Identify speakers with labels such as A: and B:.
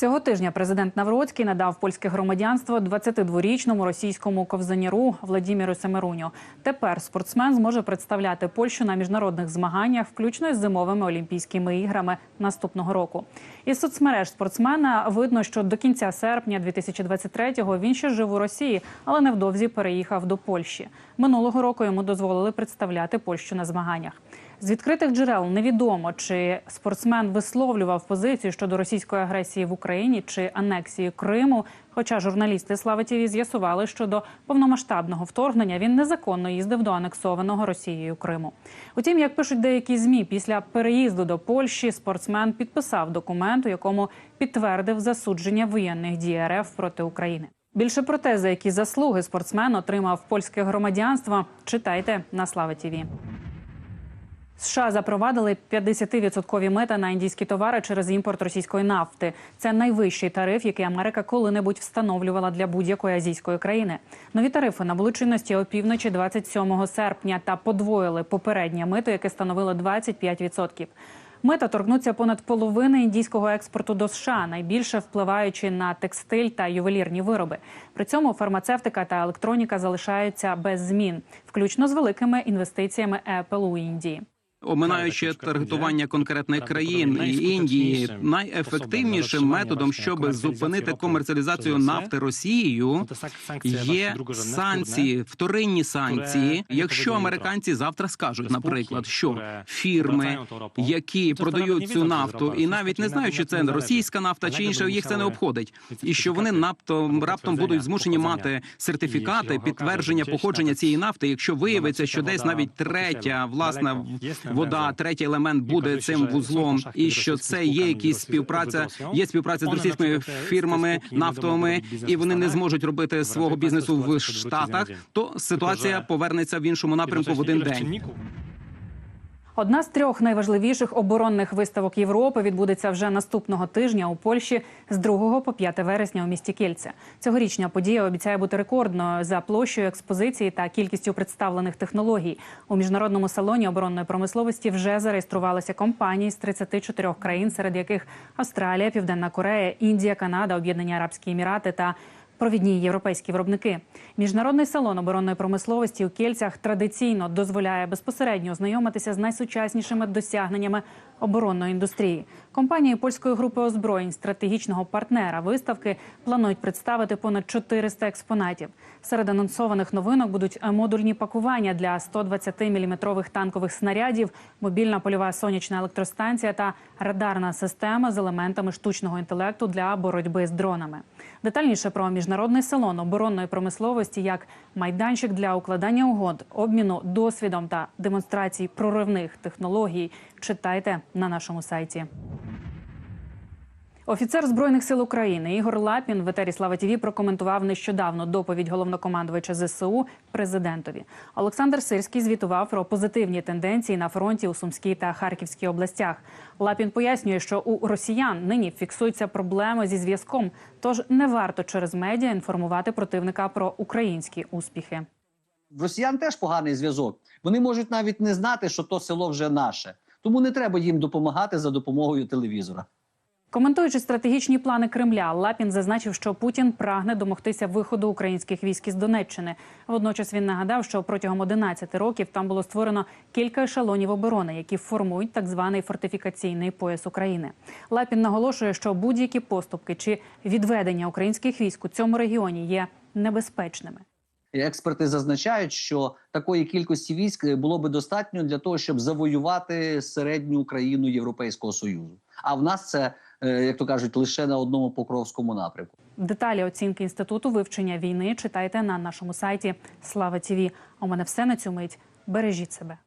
A: Цього тижня президент Навроцький надав польське громадянство 22-річному російському ковзаніру Владіміру Семеруню. Тепер спортсмен зможе представляти Польщу на міжнародних змаганнях, включно із зимовими олімпійськими іграми наступного року. Із соцмереж спортсмена видно, що до кінця серпня 2023-го він ще жив у Росії, але невдовзі переїхав до Польщі. Минулого року йому дозволили представляти Польщу на змаганнях. З відкритих джерел невідомо, чи спортсмен висловлював позицію щодо російської агресії в Україні чи анексії Криму. Хоча журналісти Слави ТІВІ з'ясували, що до повномасштабного вторгнення він незаконно їздив до анексованого Росією Криму. Утім, як пишуть деякі змі, після переїзду до Польщі спортсмен підписав документ, у якому підтвердив засудження воєнних дій РФ проти України. Більше про те, за які заслуги спортсмен отримав польське громадянство, читайте на Слава ТІВІ. США запровадили 50-відсоткові мита на індійські товари через імпорт російської нафти. Це найвищий тариф, який Америка коли-небудь встановлювала для будь-якої азійської країни. Нові тарифи набули чинності опівночі 27 серпня та подвоїли попереднє мито, яке становило 25%. Мета торкнуться понад половини індійського експорту до США, найбільше впливаючи на текстиль та ювелірні вироби. При цьому фармацевтика та електроніка залишаються без змін, включно з великими інвестиціями Apple у Індії.
B: Оминаючи таргетування конкретних країн і Індії, найефективнішим методом, щоб зупинити комерціалізацію нафти Росією, є санкції, вторинні санкції. Якщо американці завтра скажуть, наприклад, що фірми, які продають цю нафту, і навіть не знають, чи це російська нафта чи інша, їх це не обходить, і що вони наптом раптом будуть змушені мати сертифікати підтвердження походження цієї нафти, якщо виявиться, що десь навіть третя власна вода, третій елемент буде цим вузлом, і що це є якісь співпраця, є співпраця з російськими фірмами нафтовими, і вони не зможуть робити свого бізнесу в Штатах, то ситуація повернеться в іншому напрямку в один день.
A: Одна з трьох найважливіших оборонних виставок Європи відбудеться вже наступного тижня у Польщі з 2 по 5 вересня у місті Кільце. Цьогорічня подія обіцяє бути рекордною за площею експозиції та кількістю представлених технологій. У міжнародному салоні оборонної промисловості вже зареєструвалися компанії з 34 країн, серед яких Австралія, Південна Корея, Індія, Канада, Об'єднані Арабські Емірати та провідні європейські виробники. Міжнародний салон оборонної промисловості у Кільцях традиційно дозволяє безпосередньо ознайомитися з найсучаснішими досягненнями оборонної індустрії. Компанії польської групи озброєнь, стратегічного партнера виставки, планують представити понад 400 експонатів. Серед анонсованих новинок будуть модульні пакування для 120-мм танкових снарядів, мобільна польова сонячна електростанція та радарна система з елементами штучного інтелекту для боротьби з дронами. Детальніше про міжнародний салон оборонної промисловості як майданчик для укладання угод, обміну досвідом та демонстрації проривних технологій. Читайте на нашому сайті. Офіцер збройних сил України Ігор Лапін в етері Слава ТІВІ прокоментував нещодавно доповідь головнокомандувача ЗСУ президентові. Олександр Сирський звітував про позитивні тенденції на фронті у Сумській та Харківській областях. Лапін пояснює, що у росіян нині фіксуються проблеми зі зв'язком, тож не варто через медіа інформувати противника про українські успіхи.
C: В росіян теж поганий зв'язок. Вони можуть навіть не знати, що то село вже наше. Тому не треба їм допомагати за допомогою телевізора.
A: Коментуючи стратегічні плани Кремля, Лапін зазначив, що Путін прагне домогтися виходу українських військ із Донеччини. Водночас він нагадав, що протягом 11 років там було створено кілька ешелонів оборони, які формують так званий фортифікаційний пояс України. Лапін наголошує, що будь-які поступки чи відведення українських військ у цьому регіоні є небезпечними.
C: Експерти зазначають, що такої кількості військ було би достатньо для того, щоб завоювати середню країну Європейського союзу. А в нас це, як то кажуть, лише на одному покровському напрямку.
A: Деталі оцінки інституту вивчення війни читайте на нашому сайті Слава ТІВІ. У мене все на цю мить. Бережіть себе.